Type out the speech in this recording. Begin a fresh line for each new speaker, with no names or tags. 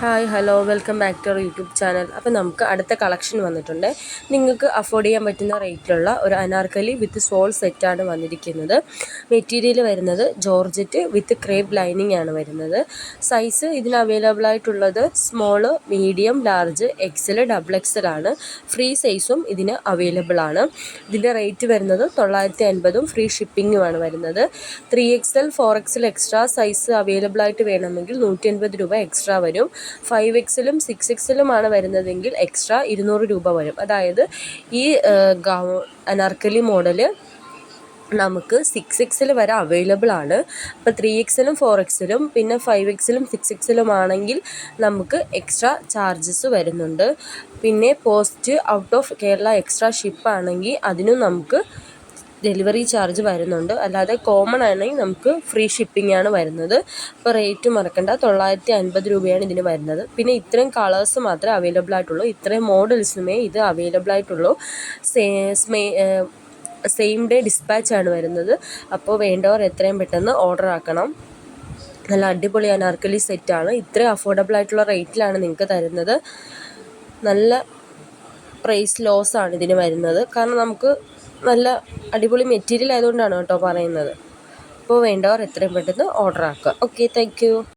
Hi hello welcome back to our YouTube channel. അപ്പോൾ നമുക്ക് അടുത്ത കളക്ഷൻ വന്നിട്ടുണ്ട്. നിങ്ങൾക്ക് അഫോർഡ് ചെയ്യാൻ പറ്റുന്ന റേറ്റിലുള്ള ഒരു അനാർക്കലി വിത്ത് സോൾ സെറ്റാണ് വന്നിരിക്കുന്നത്. മെറ്റീരിയൽ വരുന്നത് ജോർജറ്റ് വിത്ത് ക്രേപ്പ് ലൈനിങ് ആണ് വരുന്നത്. സൈസ് ഇതിന് അവൈലബിൾ ആയിട്ടുള്ളത് small medium large XL double XL ആണ്. ഫ്രീ സൈസും ഇതിന് അവൈലബിൾ ആണ്. ഇതിന്റെ റേറ്റ് വരുന്നത് തൊള്ളായിരത്തി അൻപതും ഫ്രീ ഷിപ്പിങ്ങുമാണ് വരുന്നത്. Three XL four XL extra size available ആയിട്ട് വേണമെങ്കിൽ നൂറ്റി അൻപത് രൂപ എക്സ്ട്രാ വരും. ഫൈവ് എക്സിലും സിക്സ് എക്സിലുമാണ് വരുന്നതെങ്കിൽ എക്സ്ട്രാ ഇരുന്നൂറ് രൂപ വരും. അതായത് ഈ ഗൗ അനാർക്കലി മോഡൽ നമുക്ക് സിക്സ് എക്സിൽ വരെ അവൈലബിൾ ആണ്. അപ്പോൾ ത്രീ എക്സിലും ഫോർ എക്സിലും പിന്നെ ഫൈവ് എക്സിലും സിക്സ് എക്സിലും ആണെങ്കിൽ നമുക്ക് എക്സ്ട്രാ ചാർജസ് വരുന്നുണ്ട്. പിന്നെ post out of Kerala extra ship ആണെങ്കിൽ അതിനും നമുക്ക് ഡെലിവറി ചാർജ് വരുന്നുണ്ട്. അല്ലാതെ കോമൺ ആണെങ്കിൽ നമുക്ക് ഫ്രീ ഷിപ്പിംഗ് ആണ് വരുന്നത്. അപ്പോൾ റേറ്റ് മറക്കണ്ട. തൊള്ളായിരത്തി അൻപത് രൂപയാണ് ഇതിന് വരുന്നത്. പിന്നെ ഇത്രയും കളേഴ്സ് മാത്രമേ അവൈലബിൾ ആയിട്ടുള്ളൂ. ഇത്രയും മോഡൽസിനുമേ ഇത് അവൈലബിൾ ആയിട്ടുള്ളൂ. സേ സെയിം ഡേ ഡിസ്പാച്ച് ആണ് വരുന്നത്. അപ്പോൾ വേണ്ടവർ എത്രയും പെട്ടെന്ന് ഓർഡർ ആക്കണം. നല്ല അടിപൊളി അനാർക്കലി സെറ്റാണ് ഇത്രയും അഫോർഡബിൾ ആയിട്ടുള്ള റേറ്റിലാണ് നിങ്ങൾക്ക് തരുന്നത്. നല്ല പ്രൈസ് ലോസ് ആണ് ഇതിന് വരുന്നത്. കാരണം നമുക്ക് നല്ല അടിപൊളി മെറ്റീരിയൽ ആയതുകൊണ്ടാണ് കേട്ടോ പറയുന്നത്. അപ്പോൾ വേണ്ടവർ എത്രയും പെട്ടെന്ന് ഓർഡർ ആക്കുക. Okay thank